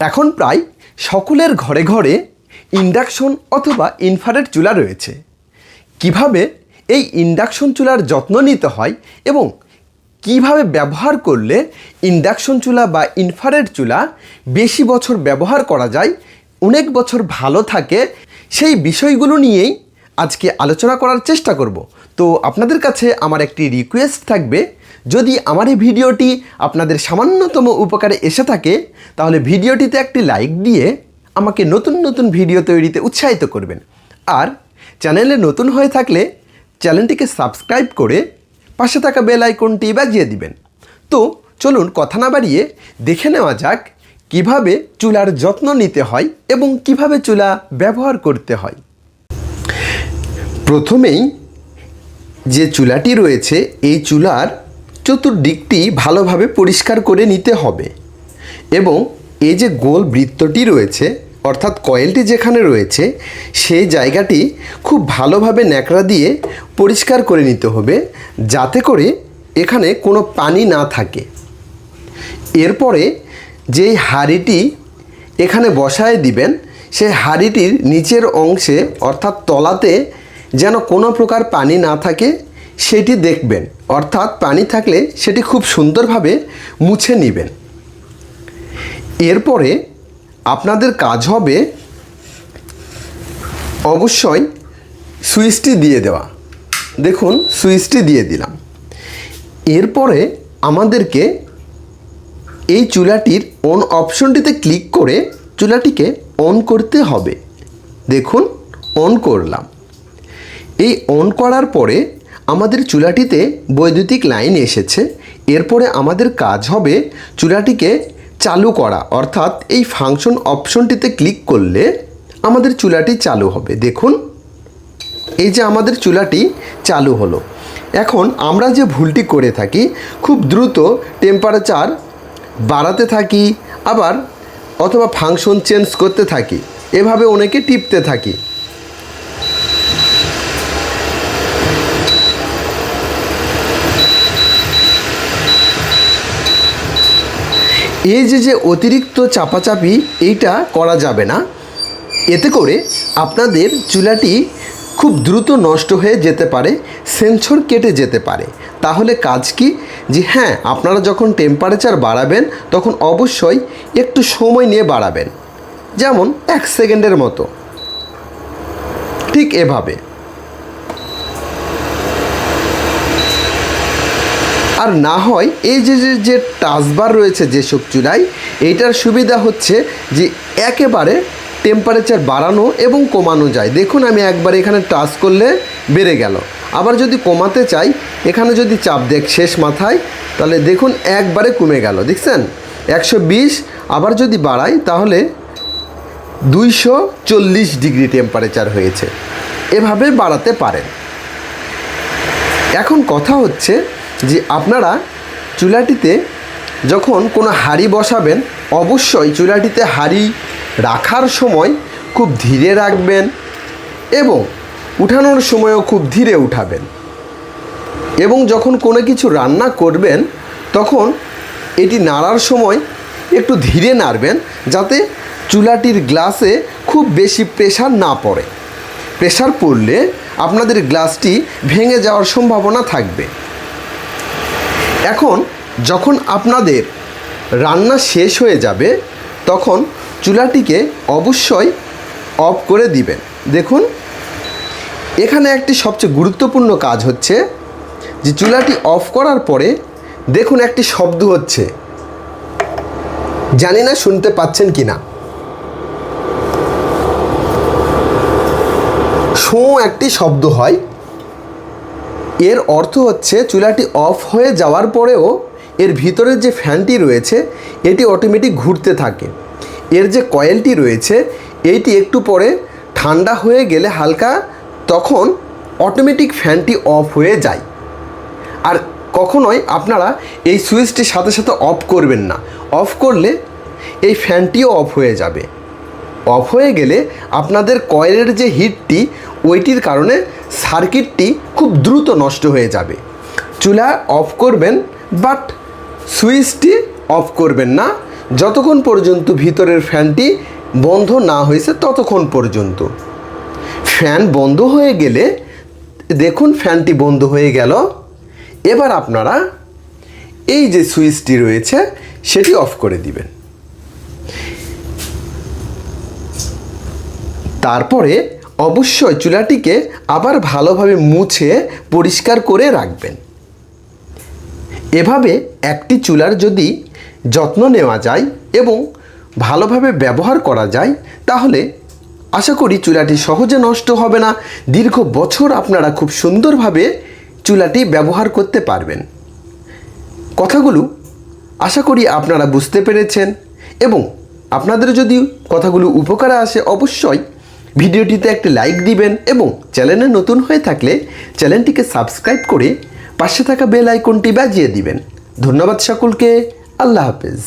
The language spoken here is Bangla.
এখন প্রায় সকলের ঘরে ঘরে ইন্ডাকশন অথবা ইনফ্রারেড চুলা রয়েছে। কীভাবে এই ইন্ডাকশন চুলার যত্ন নিতে হয় এবং কীভাবে ব্যবহার করলে ইন্ডাকশন চুলা বা ইনফ্রারেড চুলা বেশি বছর ব্যবহার করা যায়, অনেক বছর ভালো থাকে, সেই বিষয়গুলো নিয়েই আজকে আলোচনা করার চেষ্টা করব। তো আপনাদের কাছে আমার একটি রিকোয়েস্ট থাকবে, যদি আমার এই ভিডিওটি আপনাদের সামান্যতম উপকারে এসে থাকে, তাহলে ভিডিওটিতে একটি লাইক দিয়ে আমাকে নতুন নতুন ভিডিও তৈরিতে উৎসাহিত করবেন। আর চ্যানেলে নতুন হয়ে থাকলে চ্যানেলটিকে সাবস্ক্রাইব করে পাশে থাকা বেল আইকনটি বাজিয়ে দিবেন। তো চলুন কথা না বাড়িয়ে দেখে নেওয়া যাক, কীভাবে চুলার যত্ন নিতে হয় এবং কীভাবে চুলা ব্যবহার করতে হয়। প্রথমেই যে চুলাটি রয়েছে, এই চুলার চতুর্দিকটি ভালোভাবে পরিষ্কার করে নিতে হবে এবং এই যে গোল বৃত্তটি রয়েছে, অর্থাৎ কয়েলটি যেখানে রয়েছে, সেই জায়গাটি খুব ভালোভাবে ন্যাকড়া দিয়ে পরিষ্কার করে নিতে হবে যাতে করে এখানে কোনো পানি না থাকে। এরপরে যেই হাঁড়িটি এখানে বসায় দিবেন, সেই হাঁড়িটির নিচের অংশে, অর্থাৎ তলাতে যেন কোনো প্রকার পানি না থাকে, সেটি দেখবেন। অর্থাৎ পানি থাকলে সেটি খুব সুন্দরভাবে মুছে নেবেন। এরপরে আপনাদের কাজ হবে অবশ্যই সুইচটি দিয়ে দেওয়া। দেখুন, সুইচটি দিয়ে দিলাম। এরপরে আমাদেরকে এই চুলাটির অন অপশনটিতে ক্লিক করে চুলাটিকে অন করতে হবে। দেখুন অন করলাম। এই অন করার পরে আমাদের চুলাটিতে বৈদ্যুতিক লাইন এসেছে। এরপরে আমাদের কাজ হবে চুলাটিকে চালু করা। অর্থাৎ এই ফাংশন অপশনটিতে ক্লিক করলে আমাদের চুলাটি চালু হবে। দেখুন, এই যে আমাদের চুলাটি চালু হলো। এখন আমরা যে ভুলটি করে থাকি, খুব দ্রুত টেম্পারেচার বাড়াতে থাকি, আবার অথবা ফাংশন চেঞ্জ করতে থাকি। এভাবে অনেকে টিপতে থাকি। এই যে যে অতিরিক্ত চাপাচাপি, এইটা করা যাবে না। এতে করে আপনাদের চুলাটি খুব দ্রুত নষ্ট হয়ে যেতে পারে, সেন্সর কেটে যেতে পারে। তাহলে কাজ কি? যে হ্যাঁ আপনারা যখন টেম্পারেচার বাড়াবেন, তখন অবশ্যই একটু সময় নিয়ে বাড়াবেন। যেমন এক সেকেন্ডের মতো। ঠিক এভাবে। আর না হয় এই যে যে যে টাচবার রয়েছে যেসব চুলায় এইটার সুবিধা হচ্ছে যে একেবারে টেম্পারেচার বাড়ানো এবং কমানো যায়। দেখুন আমি একবার এখানে টাচ করলে বেড়ে গেল। আবার যদি কমাতে চাই, এখানে যদি চাপ দেখ শেষ মাথায়, তাহলে দেখুন একবারে কমে গেল। দেখছেন? একশো বিশ, আবার যদি বাড়াই, তাহলে দুইশো চল্লিশ ডিগ্রি টেম্পারেচার হয়েছে। এভাবে বাড়াতে পারেন। এখন কথা হচ্ছে যে আপনারা চুলাটিতে যখন কোনো হাঁড়ি বসাবেন, অবশ্যই চুলাটিতে হাঁড়ি রাখার সময় খুব ধীরে রাখবেন এবং উঠানোর সময়ও খুব ধীরে উঠাবেন। এবং যখন কোনো কিছু রান্না করবেন, তখন এটি নাড়ার সময় একটু ধীরে নাড়বেন যাতে চুলাটির গ্লাসে খুব বেশি প্রেশার না পড়ে। প্রেশার পড়লে আপনাদের গ্লাসটি ভেঙে যাওয়ার সম্ভাবনা থাকবে। এখন যখন আপনাদের রান্না শেষ হয়ে যাবে, তখন চুলাটিকে অবশ্যই অফ করে দিবেন। দেখুন, এখানে একটি সবচেয়ে গুরুত্বপূর্ণ কাজ হচ্ছে যে চুলাটি অফ করার পরে দেখুন একটি শব্দ হচ্ছে। জানি না, শুনতে পাচ্ছেন কি না শো একটি শব্দ হয়। এর অর্থ হচ্ছে চুলাটি অফ হয়ে যাওয়ার পরেও এর ভিতরের যে ফ্যানটি রয়েছে, এটি অটোমেটিক ঘুরতে থাকে। এর যে কয়েলটি রয়েছে এইটি একটু পরে ঠান্ডা হয়ে গেলে হালকা, তখন অটোমেটিক ফ্যানটি অফ হয়ে যায়। আর কখনোই আপনারা এই সুইচটির সাথে সাথে অফ করবেন না। অফ করলে এই ফ্যানটিও অফ হয়ে যাবে। অফ হয়ে গেলে আপনাদের কয়েলের যে হিটটি ওইটির কারণে সার্কিটটি খুব দ্রুত নষ্ট হয়ে যাবে। চুলা অফ করবেন, বাট সুইচটি অফ করবেন না। যতক্ষণ পর্যন্ত ভিতরের ফ্যানটি বন্ধ না হয়েছে, ততক্ষণ পর্যন্ত। ফ্যান বন্ধ হয়ে গেলে, দেখুন ফ্যানটি বন্ধ হয়ে গেল। এবার আপনারা এই যে সুইচটি রয়েছে, সেটি অফ করে দিবেন। তারপরে অবশ্যই চুলাটিকে আবার ভালোভাবে মুছে পরিষ্কার করে রাখবেন। এভাবে একটি চুলার যদি যত্ন নেওয়া যায় এবং ভালোভাবে ব্যবহার করা যায়, তাহলে আশা করি চুলাটি সহজে নষ্ট হবে না। দীর্ঘ বছর আপনারা খুব সুন্দরভাবে চুলাটি ব্যবহার করতে পারবেন। কথাগুলো আশা করি আপনারা বুঝতে পেরেছেন এবং আপনাদের যদি কথাগুলো উপকারে আসে, অবশ্যই ভিডিওটিতে একটি লাইক দিবেন এবং চ্যানেলে নতুন হয়ে থাকলে চ্যানেলটিকে সাবস্ক্রাইব করে পাশে থাকা বেল আইকনটি বাজিয়ে দিবেন। ধন্যবাদ সকলকে। আল্লাহ হাফেজ।